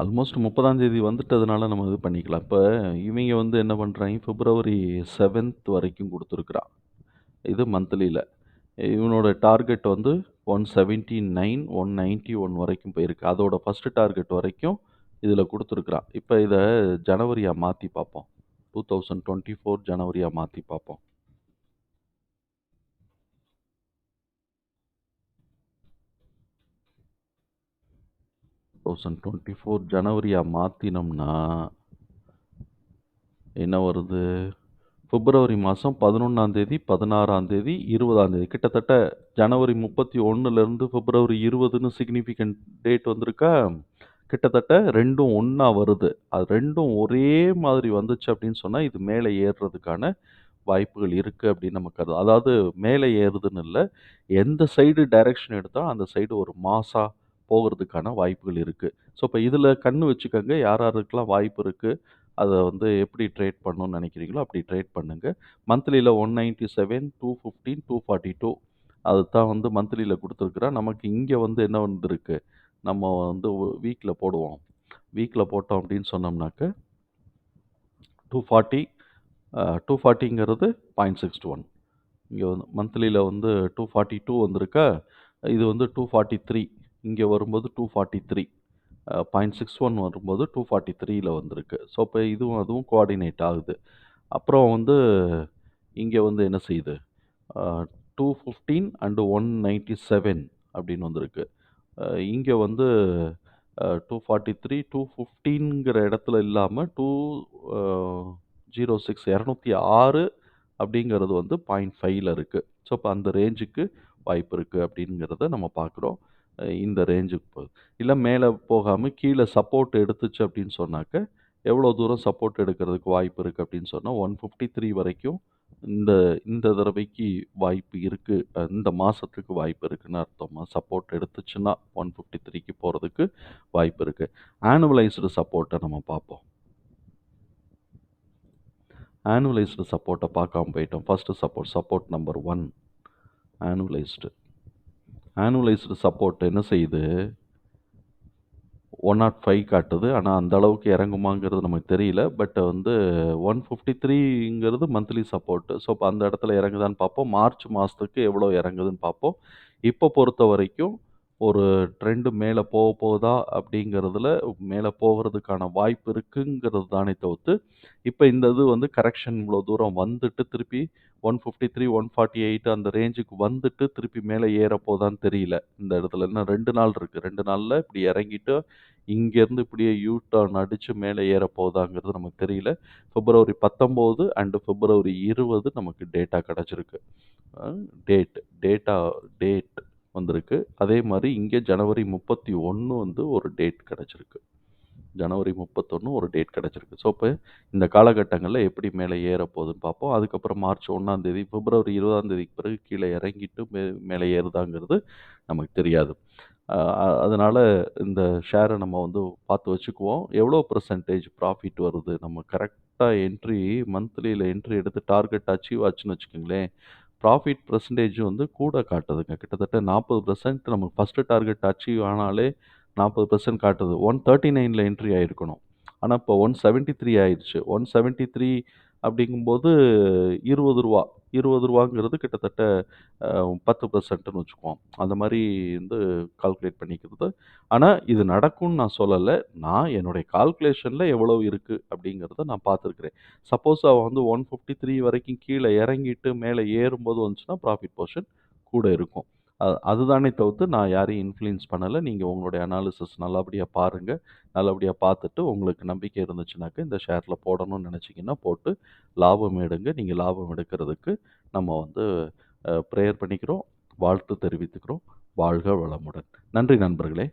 Almost 30ஆம் தேதி வந்துட்டதுனால நம்ம இது பண்ணிக்கலாம். இப்போ இவங்க வந்து என்ன பண்ணுறாங்க பிப்ரவரி செவன்த் வரைக்கும் கொடுத்துருக்குறான் இது மந்த்லியில் இவனோட டார்கெட் வந்து 179, 191 வரைக்கும் போயிருக்கு. அதோட ஃபஸ்ட்டு டார்கெட் வரைக்கும் இதில் கொடுத்துருக்குறான் இப்போ இதை ஜனவரியாக மாற்றி பார்ப்போம். டூ தௌசண்ட் டுவெண்ட்டி ஃபோர் ஜனவரியாக மாற்றி பார்ப்போம். தௌசண்ட் டுவெண்ட்டி ஃபோர் ஜனவரியாக மாற்றினோம்னா என்ன வருது? பிப்ரவரி மாதம் பதினொன்றாந்தேதி பதினாறாந்தேதி இருபதாந்தேதி கிட்டத்தட்ட ஜனவரி முப்பத்தி ஒன்றுலேருந்து பிப்ரவரி இருபதுன்னு சிக்னிஃபிகண்ட் டேட் வந்திருக்கா? கிட்டத்தட்ட ரெண்டும் ஒன்றா வருது. அது ரெண்டும் ஒரே மாதிரி வந்துச்சு அப்படின்னு சொன்னால் இது மேலே ஏறுறதுக்கான வாய்ப்புகள் இருக்குது அப்படின்னு நமக்கு அது அதாவது மேலே ஏறுதுன்னு இல்லை எந்த சைடு டைரக்ஷன் எடுத்தால் அந்த சைடு ஒரு மாசாக போகிறதுக்கான வாய்ப்புகள் இருக்குது ஸோ, இப்போ இதில் கண் வச்சுக்கோங்க. யார் யாருக்கெல்லாம் வாய்ப்பு இருக்குது அதை வந்து எப்படி ட்ரேட் பண்ணணும்னு நினைக்கிறீங்களோ அப்படி ட்ரேட் பண்ணுங்கள் மந்த்லியில் one ninety seven two fifteen two forty two. அது தான் வந்து மந்த்லியில் கொடுத்துருக்குறோம் நமக்கு இங்கே வந்து என்ன வந்துருக்கு? நம்ம வந்து வீக்கில் போடுவோம். வீக்கில் போட்டோம் அப்படின்னு சொன்னோம்னாக்க டூ ஃபாட்டி டூ 240 அ 240ங்கிறது 0.61 இங்க வந்து மந்த்லியில் வந்து 242 வந்திருக்கா, இது வந்து 243 இங்கே வரும்போது two forty three point six one வரும்போது டூ ஃபார்ட்டி த்ரீயில் வந்திருக்கு. ஸோ இப்போ இதுவும் அதுவும் கோஆர்டினேட் ஆகுது. அப்புறம் வந்து இங்கே வந்து என்ன செய்யுது? Two fifteen and one ninety seven அப்படின்னு வந்திருக்கு. இங்கே வந்து டூ ஃபார்ட்டி த்ரீ டூ ஃபிஃப்டீன்கிற இடத்துல இல்லாமல் டூ ஜீரோ சிக்ஸ் இரநூத்தி ஆறு அப்படிங்கிறது வந்து பாயிண்ட் ஃபைவ்ல இருக்குது ஸோ இப்போ அந்த ரேஞ்சுக்கு வாய்ப்பு இருக்குது அப்படிங்கிறத நம்ம பார்க்குறோம். இந்த ரேஞ்சுக்கு போகுது. இல்லை மேலே போகாமல் கீழே சப்போர்ட் எடுத்துச்சு அப்படின்னு சொன்னாக்க, எவ்வளோ தூரம் சப்போர்ட் எடுக்கிறதுக்கு வாய்ப்பு இருக்குது அப்படின்னு சொன்னால் ஒன் ஃபிஃப்டி த்ரீ வரைக்கும் இந்த இந்த தடவைக்கு வாய்ப்பு இருக்குது இந்த மாதத்துக்கு வாய்ப்பு இருக்குதுன்னு அர்த்தமாக சப்போர்ட் எடுத்துச்சுன்னா ஒன் ஃபிஃப்டி த்ரீக்கு போகிறதுக்கு வாய்ப்பு இருக்குது ஆனுவலைஸ்டு சப்போர்ட்டை நம்ம பார்ப்போம். ஆனுவலைஸ்டு சப்போர்ட்டை பார்க்காம போயிட்டோம். First support, support number one annualised. Annualised support என்ன செய்யுது 105 காட்டுது. ஆனால் அந்த அளவுக்கு இறங்குமாங்கிறது நமக்கு தெரியல. பட் வந்து 153ங்கிறது மந்த்லி சப்போர்ட்டு ஸோ, அந்த இடத்துல இறங்குதான்னு பார்ப்போம். மார்ச் மாதத்துக்கு எவ்வளோ இறங்குதுன்னு பார்ப்போம். இப்போ பொறுத்த வரைக்கும் ஒரு ட்ரெண்டு மேலே போக போகுதா அப்படிங்கிறதுல மேலே போகிறதுக்கான வாய்ப்பு இருக்குங்கிறது தானே தவிர்த்து, இப்போ இந்த இது வந்து கரெக்ஷன் இவ்வளோ தூரம் வந்துட்டு திருப்பி 153, 148 அந்த ரேஞ்சுக்கு வந்துட்டு திருப்பி மேலே ஏறப்போதான்னு தெரியல. இந்த இடத்துல இன்னும் ரெண்டு நாள் இருக்குது ரெண்டு நாளில் இப்படி இறங்கிட்டு, இங்கேருந்து இப்படியே யூ டர்ன் அடித்து மேலே ஏறப்போதாங்கிறது நமக்கு தெரியல. பிப்ரவரி பத்தொம்போது அண்டு பிப்ரவரி 20 நமக்கு டேட்டா கிடச்சிருக்கு டேட் டேட்டா டேட் வந்திருக்கு. அதே மாதிரி இங்கே ஜனவரி 31 வந்து ஒரு டேட் கிடச்சிருக்கு ஜனவரி 31 ஒரு டேட் கிடச்சிருக்கு ஸோ, இப்போ இந்த காலகட்டங்களில் எப்படி மேல ஏறப்போகுதுன்னு பார்ப்போம். அதுக்கப்புறம் மார்ச் 1ஆம் தேதி, பிப்ரவரி 20ஆம் தேதிக்கு பிறகு கீழே இறங்கிட்டு மே மேலே ஏறுதாங்கிறது நமக்கு தெரியாது. அதனால் இந்த ஷேரை நம்ம வந்து பார்த்து வச்சுக்குவோம். எவ்வளோ பர்சன்டேஜ் ப்ராஃபிட் வருது, நம்ம கரெக்டாக என்ட்ரி மந்த்லியில் என்ட்ரி எடுத்து டார்கெட் அச்சீவ் ஆச்சுன்னு வச்சுக்கோங்களேன் ப்ராஃபிட் பர்சன்டேஜ் வந்து கூட காட்டுதுங்க. கிட்டத்தட்ட நாற்பது பர்சன்ட் நமக்கு ஃபஸ்ட்டு டார்கெட் அச்சீவ் ஆனாலே நாற்பது பர்சன்ட் காட்டுது. ஒன் தேர்ட்டி நைனில் என்ட்ரி ஆகிருக்கணும் ஆனால் இப்போ ஒன் செவன்ட்டி த்ரீ ஆயிடுச்சு ஒன் செவன்ட்டி த்ரீ அப்படிங்கும்போது இருபது ரூபா. இருபது ரூபாங்கிறது கிட்டத்தட்ட பத்து பர்சன்ட்னு வச்சுக்குவோம். அந்த மாதிரி வந்து கால்குலேட் பண்ணிக்கிறது. ஆனால் இது நடக்கும்னு நான் சொல்லலை நான் என்னுடைய கால்குலேஷனில் எவ்வளோ இருக்குது அப்படிங்கிறத நான் பார்த்துருக்குறேன் சப்போஸ் அவன் வந்து 153 வரைக்கும் கீழே இறங்கிட்டு மேலே ஏறும்போது வந்துச்சுன்னா, ப்ராஃபிட் போர்ஷன் கூட இருக்கும். அதுதானே தவிர்த்து நான் யாரையும் இன்ஃப்ளூயன்ஸ் பண்ணலை நீங்கள் உங்களுடைய அனாலிசிஸ் நல்லபடியாக பாருங்கள் நல்லபடியாக பார்த்துட்டு உங்களுக்கு நம்பிக்கை இருந்துச்சுனாக்கா இந்த ஷேரில் போடணும்னு நினச்சிங்கன்னா போட்டு லாபம் எடுங்க. நீங்கள் லாபம் எடுக்கிறதுக்கு நம்ம வந்து ப்ரேயர் பண்ணிக்கிறோம். வாழ்த்து தெரிவித்துக்கிறோம். வாழ்க வளமுடன். நன்றி நண்பர்களே!